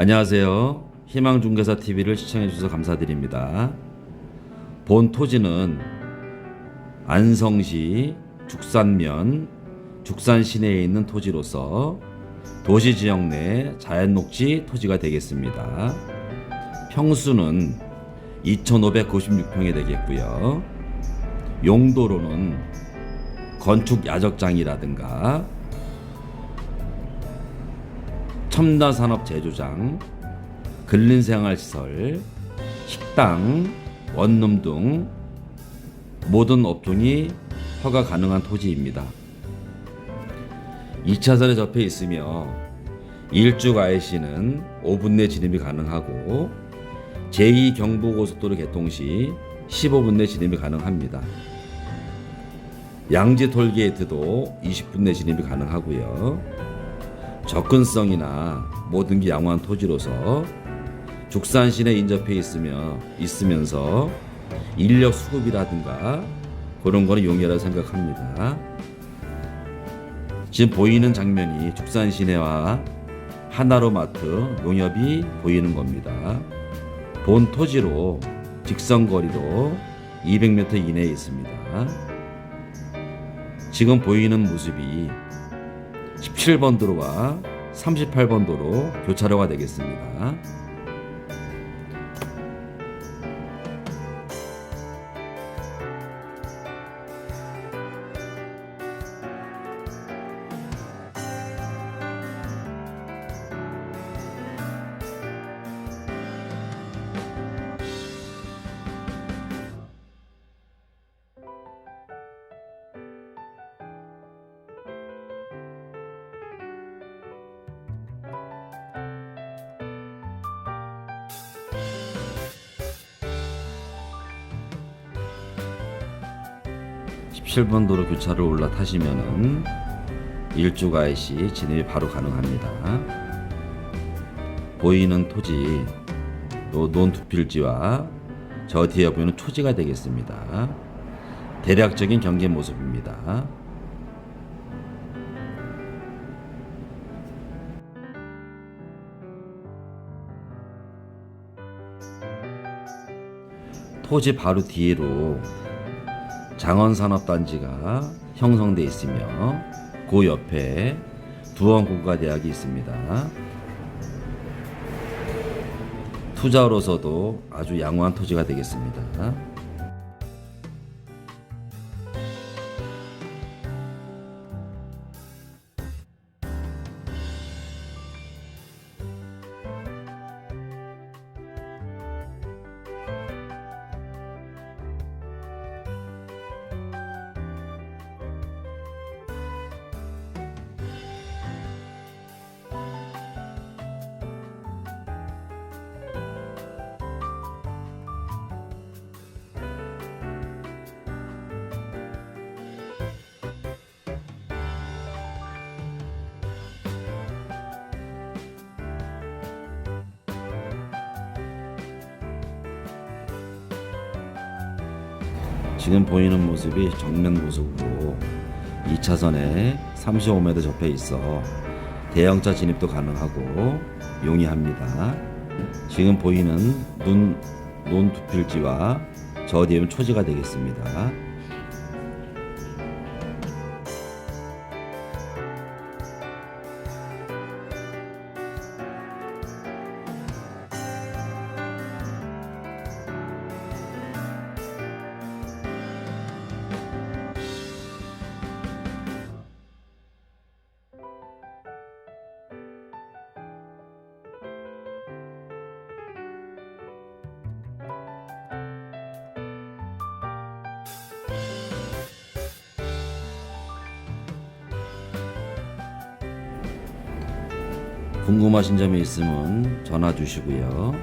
안녕하세요. 희망중개사 TV를 시청해 주셔서 감사드립니다. 본 토지는 안성시 죽산면 죽산 시내에 있는 토지로서 도시 지역 내 자연 녹지 토지가 되겠습니다. 평수는 2,596평이 되겠고요. 용도로는 건축 야적장이라든가 첨단 산업 제조장, 근린 생활시설, 식당, 원룸 등 모든 업종이 허가 가능한 토지입니다. 2차선에 접해 있으며 일주 IC는 5분 내 진입이 가능하고 제2 경부고속도로 개통 시 15분 내 진입이 가능합니다. 양지 톨게이트도 20분 내 진입이 가능하고요. 접근성이나 모든 게 양호한 토지로서 죽산시내 인접해 있으며 있으면서 인력 수급이라든가 그런 거는 용이하다 생각합니다. 지금 보이는 장면이 죽산 시내와 하나로 마트 농협이 보이는 겁니다. 본 토지로 직선 거리도 200m 이내에 있습니다. 지금 보이는 모습이 17번 도로와 38번 도로 교차로가 되겠습니다. 십칠 번 도로 교차로 올라 타시면은 일주가이시 진입이 바로 가능합니다. 보이는 토지, 요 논두필지와 저 뒤에 보이는 초지가 되겠습니다. 대략적인 경계 모습입니다. 토지 바로 뒤로 장원산업단지가 형성돼 있으며 그 옆에 두원국가대학이 있습니다. 투자로서도 아주 양호한 토지가 되겠습니다. 지금 보이는 모습이 정면 모습으로 2차선에 35m 접해 있어 대형차 진입도 가능하고 용이합니다. 지금 보이는 눈, 논두필지와 저 뒤에는 초지가 되겠습니다. 궁금하신 점이 있으면 전화 주시고요.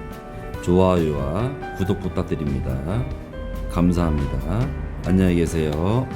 좋아요와 구독 부탁드립니다. 감사합니다. 안녕히 계세요.